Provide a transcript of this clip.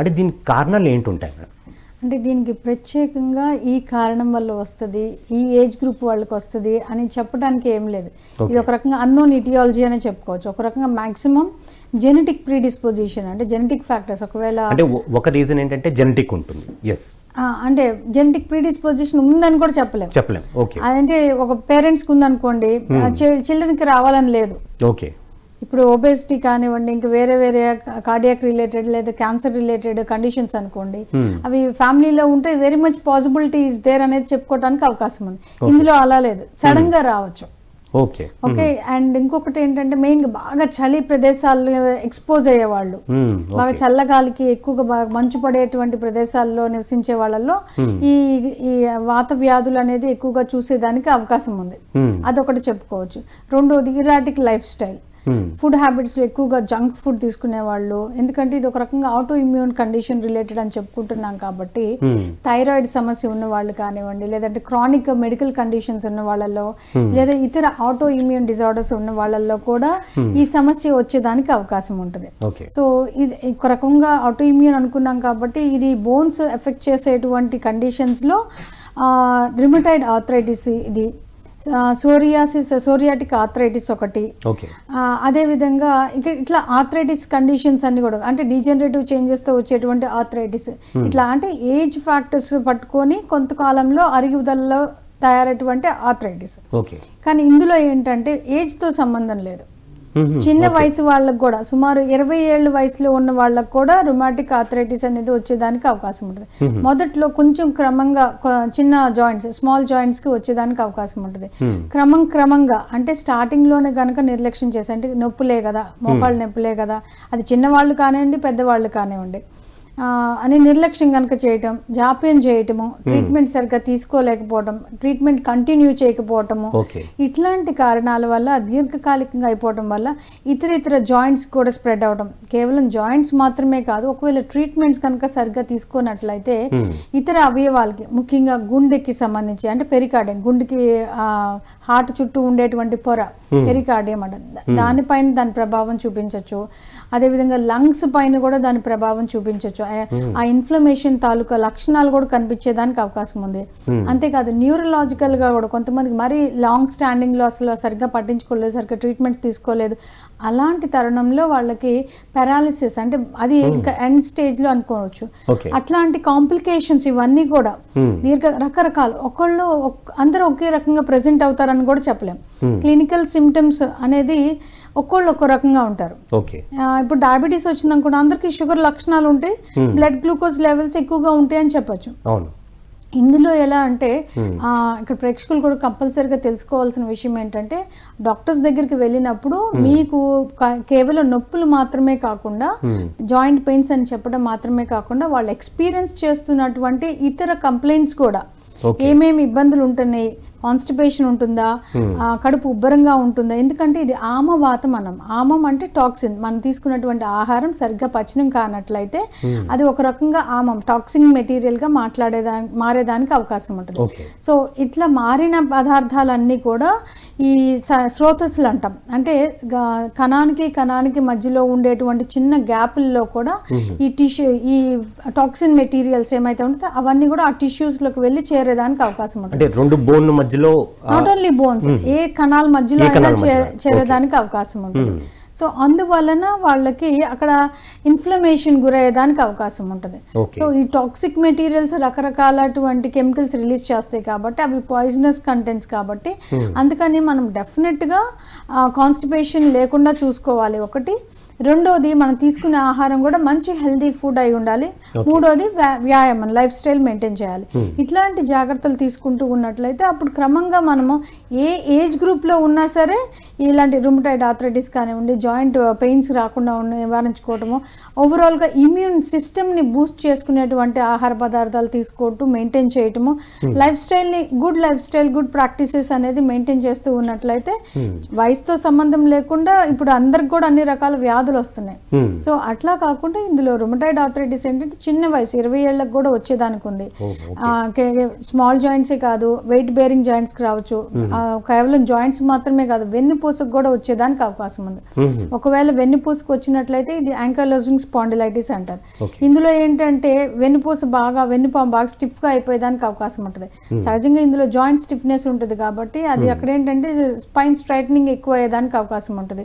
అంటే దీనికి కారణాలు ఏంటుంటాయి మేడం? అంటే దీనికి ప్రత్యేకంగా ఈ కారణం వల్ల వస్తుంది ఈ ఏజ్ గ్రూప్ వాళ్ళకి వస్తుంది అని చెప్పడానికి ఏం లేదు. ఇది ఒక రకంగా అన్నోన్ ఇటియాలజీ అనే చెప్పుకోవచ్చు. ఒక రకంగా మాక్సిమం జెనెటిక్ ప్రీడిస్పోజిషన్ అంటే జెనెటిక్ ఫ్యాక్టర్స్ ఒకవేళ అంటే ఒక రీజన్ ఏంటంటే జెనెటిక్ ఉంటుంది. ఎస్ ఆ, అంటే జెనెటిక్ ప్రీడిస్పోజిషన్ ఉందని కూడా చెప్పలేము. చెప్పలేం ఓకే అదంటే ఒక పేరెంట్స్కి ఉందనుకోండి చిల్డ్రన్కి రావాలని లేదు. ఓకే ఇప్పుడు ఒబేసిటీ కానివ్వండి ఇంకా వేరే వేరే కార్డియాక్ రిలేటెడ్ లేదా క్యాన్సర్ రిలేటెడ్ కండిషన్స్ అనుకోండి అవి ఫ్యామిలీలో ఉంటే very much possibility is there అనేది చెప్పుకోవడానికి అవకాశం ఉంది. ఇందులో అలా లేదు. సడన్గా రావచ్చు. ఓకే ఓకే అండ్ ఇంకొకటి ఏంటంటే మెయిన్గా బాగా చలి ప్రదేశాలు ఎక్స్పోజ్ అయ్యేవాళ్ళు. మ్మ్. బాగా చల్లగాలికి ఎక్కువగా బాగా మంచు పడేటువంటి ప్రదేశాల్లో నివసించే వాళ్ళల్లో ఈ ఈ వాత వ్యాధులు అనేది ఎక్కువగా చూసేదానికి అవకాశం ఉంది. అదొకటి చెప్పుకోవచ్చు. రెండోది erratic lifestyle. Food habits ఎక్కువగా జంక్ ఫుడ్ తీసుకునే వాళ్ళు ఎందుకంటే ఇది ఒక రకంగా ఆటో ఇమ్యూన్ కండిషన్ రిలేటెడ్ అని చెప్పుకుంటున్నాం కాబట్టి థైరాయిడ్ సమస్య ఉన్న వాళ్ళు కానివ్వండి లేదంటే క్రానిక్ మెడికల్ కండిషన్స్ ఉన్న వాళ్ళలో లేదా ఇతర ఆటో ఇమ్యూన్ డిజార్డర్స్ ఉన్న వాళ్ళల్లో కూడా ఈ సమస్య వచ్చేదానికి అవకాశం ఉంటుంది. సో ఇది ఒక రకంగా ఆటో ఇమ్యూన్ అనుకున్నాం కాబట్టి ఇది బోన్స్ ఎఫెక్ట్ చేసేటువంటి కండిషన్స్లో రిమటైడ్ ఆర్థరైటిస్ ఇది సోరియాసిస్ సోరియాటిక్ ఆర్థరైటిస్ ఒకటి. అదేవిధంగా ఇక ఇట్లా ఆర్థరైటిస్ కండిషన్స్ అన్ని కూడా అంటే డీజనరేటివ్ చేంజెస్తో వచ్చేటువంటి ఆర్థరైటిస్. ఇట్లా అంటే ఏజ్ ఫ్యాక్టర్స్ పట్టుకొని కొంతకాలంలో అరుగుదలలో తయారైనటువంటి ఆర్థరైటిస్. కానీ ఇందులో ఏంటంటే ఏజ్తో సంబంధం లేదు. చిన్న వయసు వాళ్ళకు కూడా సుమారు ఇరవై ఏళ్ళ వయసులో ఉన్న వాళ్ళకు కూడా రుమాటిక్ ఆర్థరైటిస్ అనేది వచ్చేదానికి అవకాశం ఉంటుంది. మొదట్లో కొంచెం క్రమంగా చిన్న జాయింట్స్ స్మాల్ జాయింట్స్కి వచ్చేదానికి అవకాశం ఉంటుంది. క్రమం క్రమంగా అంటే స్టార్టింగ్లోనే గనక నిర్లక్ష్యం చేసి అంటే నొప్పులే కదా మోకాళ్ళు నొప్పులే కదా అది చిన్నవాళ్ళు కానివ్వండి పెద్దవాళ్ళు కానివ్వండి. అని నిర్లక్ష్యం కనుక చేయటం జాప్యం చేయటము ట్రీట్మెంట్ సరిగ్గా తీసుకోలేకపోవటం ట్రీట్మెంట్ కంటిన్యూ చేయకపోవటము ఇట్లాంటి కారణాల వల్ల దీర్ఘకాలికంగా అయిపోవటం వల్ల ఇతర ఇతర జాయింట్స్ కూడా స్ప్రెడ్ అవడం కేవలం జాయింట్స్ మాత్రమే కాదు ఒకవేళ ట్రీట్మెంట్స్ కనుక సరిగ్గా తీసుకున్నట్లయితే ఇతర అవయవాలకి ముఖ్యంగా గుండెకి సంబంధించి అంటే పెరికార్డియం గుండెకి హార్ట్ చుట్టూ ఉండేటువంటి పొర పెరికార్డియం అంట. దానిపైన దాని ప్రభావం చూపించవచ్చు అదేవిధంగా లంగ్స్ పైన కూడా దాని ప్రభావం చూపించవచ్చు ఆ ఇన్ఫ్లమేషన్ తాలూకా లక్షణాలు కూడా కనిపించేదానికి అవకాశం ఉంది. అంతేకాదు న్యూరలాజికల్గా కూడా కొంతమందికి మరీ లాంగ్ స్టాండింగ్లో అసలు సరిగ్గా పట్టించుకోలేదు సరిగ్గా ట్రీట్మెంట్ తీసుకోలేదు. అలాంటి తరుణంలో వాళ్ళకి పారాలిసిస్ అంటే అది ఇంకా ఎండ్ స్టేజ్లో అనుకోవచ్చు. అట్లాంటి కాంప్లికేషన్స్ ఇవన్నీ కూడా దీర్ఘ రకరకాలు ఒకళ్ళు ఒక్- అందరూ ఒకే రకంగా ప్రెజెంట్ అవుతారని కూడా చెప్పలేం. క్లినికల్ సిమ్టమ్స్ అనేది ఒక్కోళ్ళు ఒక్కో రకంగా ఉంటారు. ఇప్పుడు డయాబెటీస్ వచ్చిందనుకోండి అందరికీ షుగర్ లక్షణాలు ఉంటాయి బ్లడ్ గ్లూకోజ్ లెవెల్స్ ఎక్కువగా ఉంటాయి అని చెప్పొచ్చు ఇందులో ఎలా అంటే ఇక్కడ ప్రేక్షకులు కూడా కంపల్సరీగా తెలుసుకోవాల్సిన విషయం ఏంటంటే డాక్టర్స్ దగ్గరికి వెళ్ళినప్పుడు మీకు కేవలం నొప్పులు మాత్రమే కాకుండా జాయింట్ పెయిన్స్ అని చెప్పడం మాత్రమే కాకుండా వాళ్ళు ఎక్స్పీరియన్స్ చేస్తున్నటువంటి ఇతర కంప్లైంట్స్ కూడా. ఏమేమి ఇబ్బందులు ఉంటున్నాయి కాన్స్టిపేషన్ ఉంటుందా? ఆ, కడుపు ఉబ్బరంగా ఉంటుందా? ఎందుకంటే ఇది ఆమవాతం అనం ఆమం అంటే టాక్సిన్ మనం తీసుకున్నటువంటి ఆహారం సరిగ్గా పచనం కానట్లయితే అది ఒక రకంగా ఆమం. టాక్సిన్ మెటీరియల్గా మాట్లాడేదానికి మారేదానికి అవకాశం ఉంటుంది. సో ఇట్లా మారిన పదార్థాలన్నీ కూడా ఈ స్రోతస్సులు అంటాం. అంటే కణానికి కణానికి మధ్యలో ఉండేటువంటి చిన్న గ్యాపుల్లో కూడా ఈ టిష్యూ ఈ టాక్సిన్ మెటీరియల్స్ ఏమైతే ఉంటుందో అవన్నీ కూడా ఆ tissues లోకి వెళ్ళి చేరేదానికి అవకాశం ఉంటుంది. అంటే రెండు బోన్ మధ్యలో నాట్ ఓన్లీ బోన్స్ ఏ కణాల మధ్యలో అయినా కణాల చే- మధ్యలో? చేరేదానికి అవకాశం ఉంటుంది. సో అందువలన వాళ్ళకి అక్కడ ఇన్ఫ్లమేషన్ గురయ్యేదానికి అవకాశం ఉంటుంది. సో ఈ టాక్సిక్ మెటీరియల్స్ రకరకాలటువంటి కెమికల్స్ రిలీజ్ చేస్తాయి కాబట్టి అవి పాయిజనస్ కంటెంట్స్ కాబట్టి అందుకని మనం డెఫినెట్గా కాన్స్టిపేషన్ లేకుండా చూసుకోవాలి. ఒకటి రెండోది మనం తీసుకునే ఆహారం కూడా మంచి హెల్దీ ఫుడ్ అయి ఉండాలి. మూడోది వ్యా- వ్యాయామం లైఫ్ స్టైల్ మెయింటైన్ చేయాలి. ఇట్లాంటి జాగ్రత్తలు తీసుకుంటూ ఉన్నట్లయితే అప్పుడు క్రమంగా మనము ఏ ఏజ్ గ్రూప్లో ఉన్నా సరే ఇలాంటి రుమటైడ్ ఆథరైటిస్ కానివ్వండి జాయింట్ పెయిన్స్ రాకుండా నివారించుకోవటము ఓవరాల్గా ఇమ్యూన్ సిస్టమ్ని బూస్ట్ చేసుకునేటువంటి ఆహార పదార్థాలు తీసుకుంటూ మెయింటైన్ చేయటము లైఫ్ స్టైల్ని good lifestyle good practices అనేది మెయింటైన్ చేస్తూ ఉన్నట్లయితే వయసుతో సంబంధం లేకుండా ఇప్పుడు అందరికి కూడా అన్ని రకాల వ్యాధులు వ్యాధులు వస్తున్నాయి. సో అట్లా కాకుండా ఇందులో రుమటైడ్ ఆర్థరైటిస్ ఏంటంటే చిన్న వయసు ఇరవై ఏళ్ళకి కూడా వచ్చేదానికి ఉంది స్మాల్ జాయింట్సే కాదు వెయిట్ బేరింగ్ జాయింట్స్ రావచ్చు. కేవలం జాయింట్స్ మాత్రమే కాదు వెన్నుపూసకు కూడా వచ్చేదానికి అవకాశం ఉంది. ఒకవేళ వెన్నుపూసకు వచ్చినట్లయితే ఇది యాంకలోజింగ్ స్పాండిలైటిస్ అంటారు. ఇందులో ఏంటంటే వెన్నుపూస బాగా వెన్నుపాము బాగా స్టిఫ్గా అయిపోయేదానికి అవకాశం ఉంటుంది. సహజంగా ఇందులో జాయింట్ స్టిఫ్నెస్ ఉంటుంది కాబట్టి అది అక్కడ ఏంటంటే స్పైన్ స్ట్రైట్నింగ్ ఎక్కువ అయ్యేదానికి అవకాశం ఉంటుంది.